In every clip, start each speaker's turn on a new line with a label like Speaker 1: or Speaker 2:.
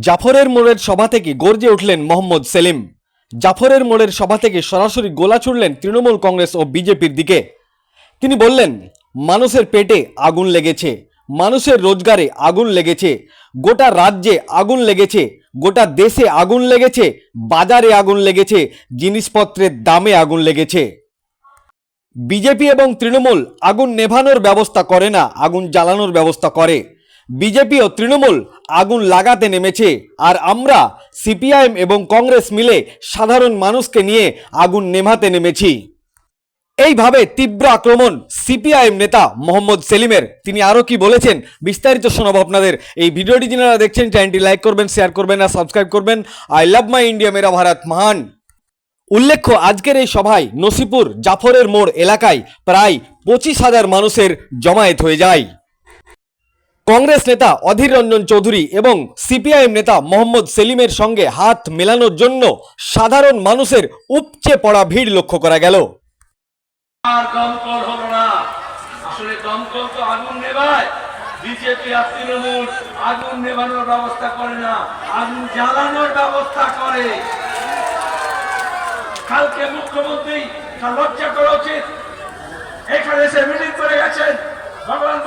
Speaker 1: জাফরের মোড়ের সভা থেকে গর্জে উঠলেন মোহাম্মদ সেলিম। জাফরের মোড়ের সভা থেকে সরাসরি গোলা ছুড়লেন তৃণমূল কংগ্রেস ও বিজেপির দিকে। তিনি বললেন, মানুষের পেটে আগুন লেগেছে, মানুষের রোজগারে আগুন লেগেছে, গোটা রাজ্যে আগুন লেগেছে, গোটা দেশে আগুন লেগেছে, বাজারে আগুন লেগেছে, জিনিসপত্রের দামে আগুন লেগেছে। বিজেপি এবং তৃণমূল আগুন নেভানোর ব্যবস্থা করে না, আগুন জ্বালানোর ব্যবস্থা করে। বিজেপি ও তৃণমূল আগুন লাগাতে নেমেছে। আর আমরা, সিপিআইএম এবং কংগ্রেস মিলে সাধারণ মানুষকে নিয়ে আগুন নেভাতে নেমেছি। এইভাবে তীব্র আক্রমণ সিপিআইএম নেতা মোহাম্মদ সেলিমের। তিনি আরও কি বলেছেন বিস্তারিত শোনাবো আপনাদের। এই ভিডিওটি যারা দেখছেন, চ্যানেলটি লাইক করবেন, শেয়ার করবেন আর সাবস্ক্রাইব করবেন। আই লাভ মাই ইন্ডিয়া, মেরা ভারত মহান। উল্লেখ্য, আজকের এই সভায় নসিপুর জাফরের মোড় এলাকায় প্রায় পঁচিশ হাজার মানুষের জমায়েত হয়ে যায়। কংগ্রেস নেতা অধীর রঞ্জন চৌধুরী এবং সিপিআইএম নেতা মোহাম্মদ সেলিমের সঙ্গে হাত মেলানোর জন্য সাধারণ মানুষের উপচে পড়া ভিড় লক্ষ্য করা গেল।
Speaker 2: মুখ্যমন্ত্রী এখানে এসে মিটিং করে গেছেন ভগবান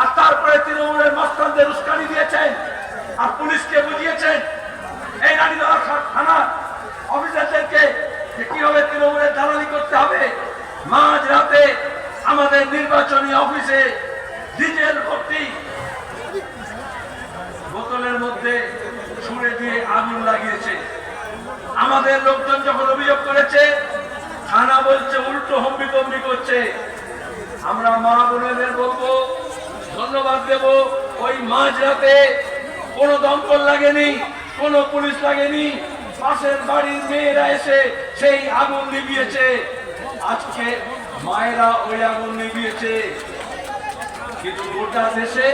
Speaker 2: আর তারপরে তৃণমূলের মস্তানদের উস্কানি দিয়েছেন আর পুলিশকে বুঝিয়েছেন, এই নারীদলা থানা অফিসারদেরকে যে কীভাবে তৃণমূলের দালালি করতে হবে? মাঝ রাতে আমাদের নির্বাচনী অফিসে ডিজেল ভর্তি। বোতলের মধ্যে ছুঁড়ে দিয়ে আগুন লাগিয়েছে। আমাদের লোকজন যখন অভিযোগ করেছে, থানা বলছে, উল্টো হম্বি করছে। আমরা মা বোনেদের বলব ধন্যবাদ দেব। ওই মাঝ রাতে কোনো দমকল লাগেনি, কোনো পুলিশ লাগেনি। পাশের বাড়ির মেয়েরা এসে সেই আগুন নিভিয়েছে। আজকে মায়েরা ওই আগুন নিভিয়েছে। কিন্তু গোটা দেশে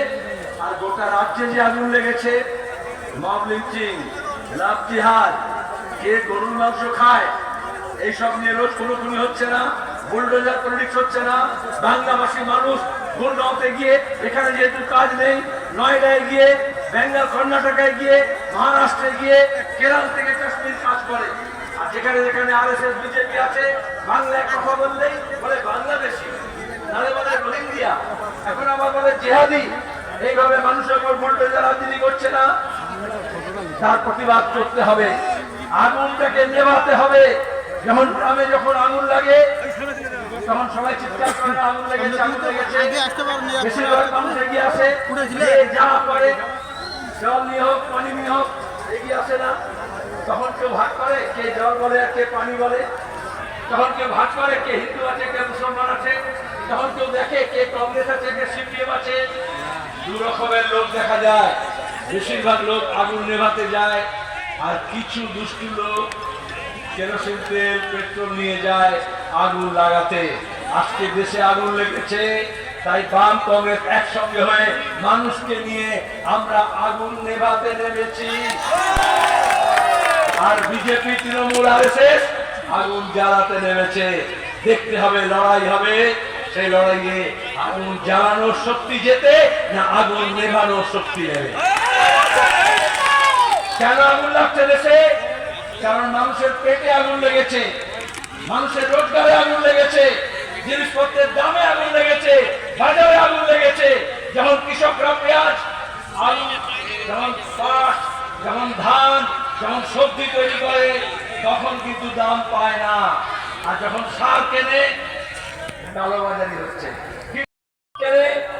Speaker 2: আর গোটা রাজ্যে যে আগুন লেগেছে, মব লিঞ্চিং, লাভ জিহাদ, কে গরুর মাংস খায়, এইসব নিয়ে রোজ কোনো খুনি হচ্ছে না? বুলডোজার পলিটিক্স হচ্ছে না। বাংলাভাষী মানুষ গুরগাঁওতে গিয়ে এখানে যেহেতু কাজ নেই, নয়ডায় গিয়ে, বেঙ্গল, কর্ণাটকায় গিয়ে, মহারাষ্ট্রে গিয়ে, কেরাল থেকে কাশ্মীর কাজ করে। আর যেখানে যেখানে আর এস এস বিজেপি আছে, বাংলায় কথা বললেই বলে বাংলাদেশি। নাহলে বলে রোহিঙ্গিয়া এখন আবার বলে জেহাদি। এইভাবে মানুষের উপর বুলডোজার রাজনীতি করছে না। তার প্রতিবাদ করতে হবে। আগুনটাকে নেভাতে হবে। যেমন গ্রামে যখন আগুন লাগে তখন সবাই চিৎকার করে আগুন লেগেছে আগুন লেগেছে বেশিরভাগ মানুষ এগিয়ে আসে যা করে জল নিয়ে হোক পানি নিয়ে হোক এগিয়ে আসে না। তখন কেউ ভাগ করে কে জল বলে আর কে পানি বলে। তখন কেউ ভাগ করে কে হিন্দু আছে কে মুসলমান আছে। তখন কেউ দেখে কে কংগ্রেস আছে কে সিপিএম আছে। দু রকমের লোক দেখা যায়। বেশিরভাগ লোক আগুন নেভাতে যায়। আর কিছু দুষ্টু লোক কেরোসিন তেল পেট্রোল নিয়ে যায়। আগুন লাগাতে। আজকে দেশে আগুন লেগেছে, তাই বাম কংগ্রেস একসঙ্গে হয়ে মানুষকে নিয়ে আমরা আগুন নেভাতে নেমেছি। আর বিজেপি, তৃণমূল আর আগুন জ্বালাতে নেমেছে। দেখতে হবে, লড়াই হবে। সেই লড়াইয়ে আগুন জ্বালানোর শক্তি যেতে না আগুন নেভানোর শক্তি নেবে? কেন আগুন লাগছে দেশে? কারণ মানুষের পেটে আগুন লেগেছে। মানুষের রোজগারে আগুন লেগেছে, জিনিসপত্রের দামে আগুন লেগেছে, বাজারে আগুন লেগেছে। যেমন কৃষকরা পেঁয়াজ আলু যেমন পাট, যেমন ধান, যেমন সবজি তৈরি করে, তখন কিন্তু দাম পায় না। আর যখন সার কেনে কালোবাজারি হচ্ছে।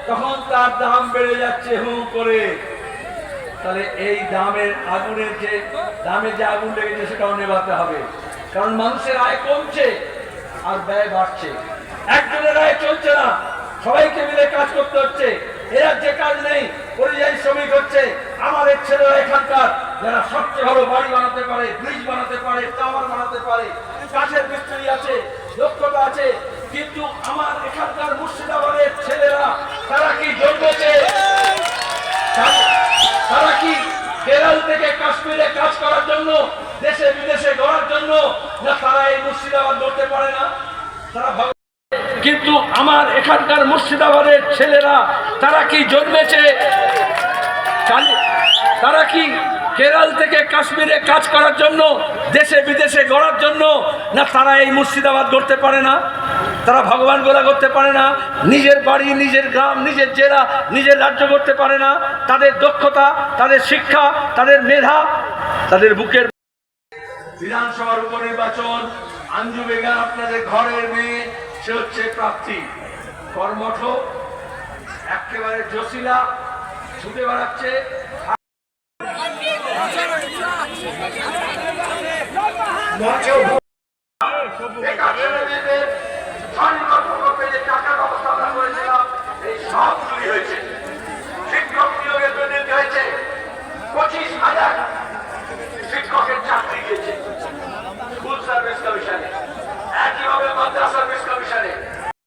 Speaker 2: তখন তার দাম বেড়ে যাচ্ছে হু করে। তাহলে এই দামের আগুনের যে দামে যে আগুন লেগেছে, সেটাও নেভাতে হবে। কারণ মানুষের আয় কমছে আর ব্যয় বাড়ছে। একজনের আয় চলছে না, সবাইকে মিলে কাজ করতে হচ্ছে। এরা যে কাজ নেই, পরিযায়ী শ্রমিক হচ্ছে। আমাদের ছেলেরা এখানকার, যারা সবচেয়ে ভালো বাড়ি বানাতে পারে ব্রিজ বানাতে পারে টাওয়ার বানাতে পারে, কাঠের মিস্ত্রি আছে, দক্ষতা আছে, কিন্তু আমার এখানকার মুর্শিদাবাদের ছেলেরা, তারা কি জন্মেছে? তারা- কি কেরল থেকে কাশ্মীরে কাজ করার জন্য দেশে বিদেশে জন্য না তারা এই মুর্শিদাবাদ পারে না, তারা কিন্তু আমার এখানকার মুর্শিদাবাদের ছেলেরা, তারা কি জন্মেছে? তারা কি কেরাল থেকে কাশ্মীরে কাজ করার জন্য, দেশে বিদেশে গড়ার জন্য, না তারা এই মুর্শিদাবাদ গড়তে পারে না? তারা ভগবান গোলা করতে পারে না, নিজের বাড়ি, নিজের গ্রাম, নিজের জেলা, নিজের রাজ্য করতে পারে না? তাদের দক্ষতা, তাদের শিক্ষা, তাদের মেধা, তাদের বুকের বিধানসভার উপনির্বাচন আঞ্জু বেগম আপনাদের ঘরের মেয়ে সে হচ্ছে প্রার্থী। কর্মঠ একেবারে জসিলা ছুটে বেড়াচ্ছে।
Speaker 3: মঞ্চে